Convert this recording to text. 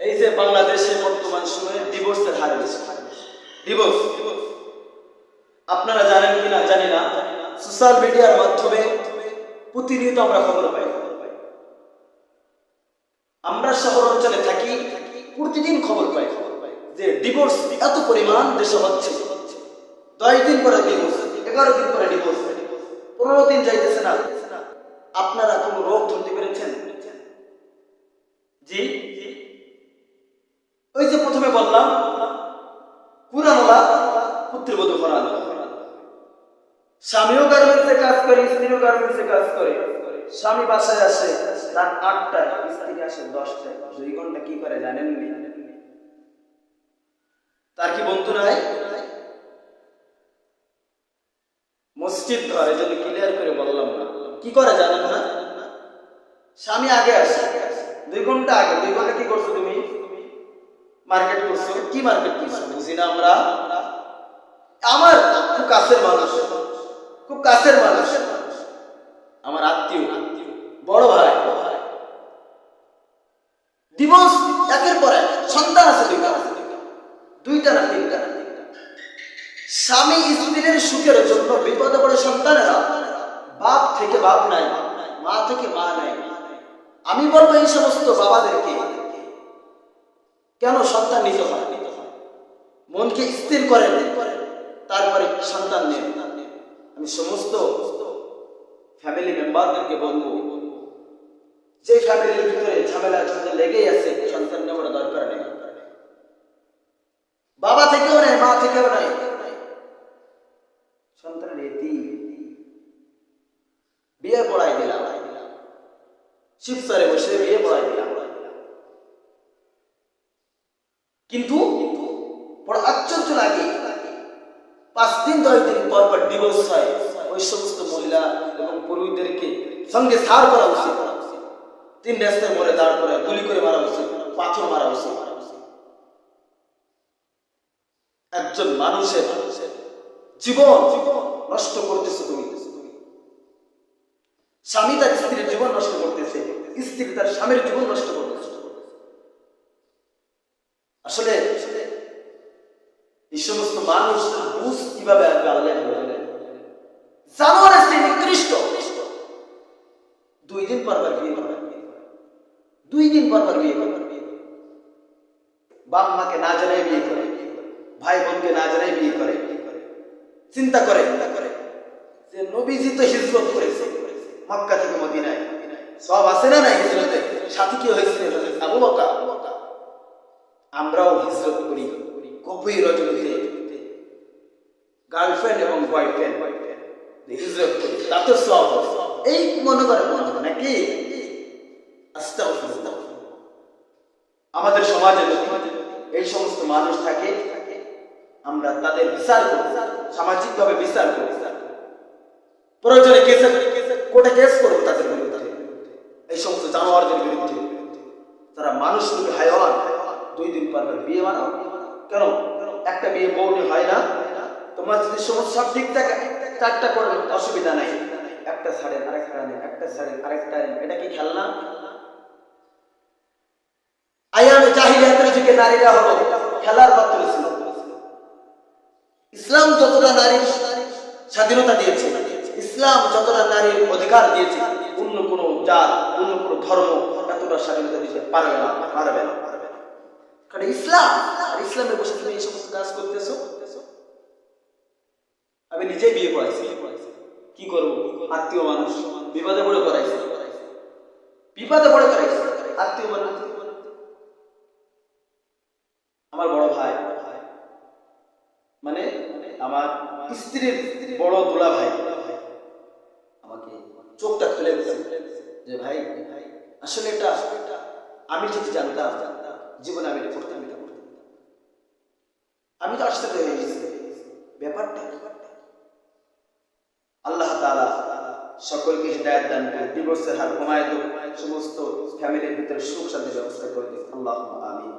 এই যে বাংলাদেশে বর্তমান সময়ে ডিভোর্সের হার বেশি। ডিভোর্স আপনারা জানেন কিনা? জানি না। সোশ্যাল মিডিয়ার মাধ্যমে প্রতিনিয়ত আমরা খবর পাই। আমরা শহর অঞ্চলে থাকি, প্রতিদিন খবর পাই যে ডিভোর্স এত পরিমাণ দেশে হচ্ছে। দশ দিন পরে ডিভোর্স এগারো দিন পরে ডিভোর্স পনেরো দিন যাইতেছে না। আপনারা কোন রোগ ধরতে পেরেছেন? জি ওই যে প্রথমে বললাম পুরানোলা পুত্রবধূ করানো স্বামীও গার্মেন্টসে কাজ করে, স্ত্রীও গার্মেন্টসে কাজ করে। স্বামী বাসায় আসে, রাত আটটায়, স্ত্রী আসে দশটায়। দুই ঘণ্টা কি করে জানেন? তার কি বন্ধু নাই? মসজিদ ঘর জন্য ক্লিয়ার করে বললাম না। কি করে জানেন না? স্বামী আগে আসে। দুই ঘণ্টা আগে, দুই ঘণ্টা কি করছ তুমি? মার্কেট করছ। কি মার্কেট করছ? বুঝি না আমরা? আমার খুব কাছের মানুষ, খুব কাছের মানুষ। আমার আত্মীয়, বড় ভাই। দিবস একের পরে সন্তান আছে দুইটা। দুইটা না তিনটা? স্বামী স্ত্রীর সুখের জন্য বিপদে পড়ে সন্তানেরা বাপ থেকে বাপ নাই, মা থেকে মা নাই। আমি বলব এই সমস্ত বাবাদেরকে, কেন সন্তান নিতে হয়? মনকে স্থির করেন। তারপরে সন্তান নেন। আমি সমস্ত ফ্যামিলি মেম্বারদেরকে বলব, যে ফ্যামিলির ভিতরে ঝামেলা ঝামেলা লেগেই আছে, সন্তান নেওয়ার দরকার নেই। বাবা থেকেও নেই, মা থেকেও নেই। সন্তানের এতি বিয়ে পড়াই দিলাম। শিবসারে বসে বিয়ে পড়াই দিলাম। কিন্তু, বড় আশ্চর্য লাগে পাঁচ দিন, দশ দিন পর পর ডিভোর্স হয়। ওই সমস্ত মহিলা এবং পুরুষদেরকে সঙ্গে সার করা উচিত। তিন রাস্তায় মরে দাঁড় করে গুলি করে মারা উচিত, পাথর মারা উচিত। একজন মানুষের জীবন নষ্ট করতেছে তুমি। স্বামী তার স্ত্রীর জীবন নষ্ট করতেছে, স্ত্রী তার স্বামীর জীবন নষ্ট করতেছে। আসলে এই সমস্ত মানুষ বুঝ কীভাবে আসবে আল্লাহ চেয়ে নিকৃষ্ট। দুই দিন পর পর বিয়ে করে দুই দিন পর পর বিয়ে করে বাপ মাকে না জানাই বিয়ে করে, ভাই বোনকে না জানাই বিয়ে করে, চিন্তা করে। যে নবীজি তো হিজরত করেছে, মক্কা থেকে মদিনায়। সব আছে না নাই হিজরতে? সাথী কি হয়েছে? আবু বকর। আমরাও হিজরত করি। গভীর রজনীতে গার্লফ্রেন্ড এবং বয়ফ্রেন্ড করি তাতে সব। এই মনে করে মনে হয় নাকি। আমাদের সমাজে এই সমস্ত মানুষ থাকে, আমরা তাদের বিচার করি সামাজিক ভাবে বিচার করি প্রয়োজনে কেসে কোর্টে কেস করব তাদের বিরুদ্ধে। এই সমস্ত জানোয়ারদের বিরুদ্ধে। তারা মানুষ রূপে হাইওয়ান দুই দিন পর বিয়ে বানাও। কেন একটা বিয়ে বউনি হয় না তোমার যদি সমস্ত সব ঠিক থাকে চারটা করবে অসুবিধা নাই। একটা ছাড়েন আরেকটা আনেন একটা ছাড়েন আরেকটা আনেন এটা কি খেলনা? আয়ামে জাহিলিয়াতের যুগে নারীরা হলো খেলার পাত্র ছিল। ইসলাম যতটা নারীর স্বাধীনতা দিয়েছে, ইসলাম যতটা নারীর অধিকার দিয়েছে, অন্য কোনো জাত, অন্য কোনো ধর্ম এতটা স্বাধীনতা দিতে পারবে না পারবে না। কারণ ইসলাম, আর ইসলামে বসে তুমি এই সমস্ত কাজ করতেছো। আমি নিজেই বিয়ে করাইছি। কি করব? আত্মীয় মানুষ। বিপদে পড়ে করাইছি বিপদে পড়ে করাইছি আত্মীয় মানুষ। আমার বড় ভাই। মানে আমার স্ত্রীর বড় দোলা ভাই আমাকে চোখটা খুলে দিয়েছে যে, ভাই, আসলে এটা আমি যদি জানতাম। জীবনে আমি এটা করতাম এটা করতাম। আমি তো আসতে হয়ে গেছি। ব্যাপারটা আল্লাহ তালা সকলকে হৃদায়ত দান করে ডিভোর্সের হার কমায় সমস্ত ফ্যামিলির ভিতরে সুখ শান্তির ব্যবস্থা করে দিন আল্লাহ আমিন।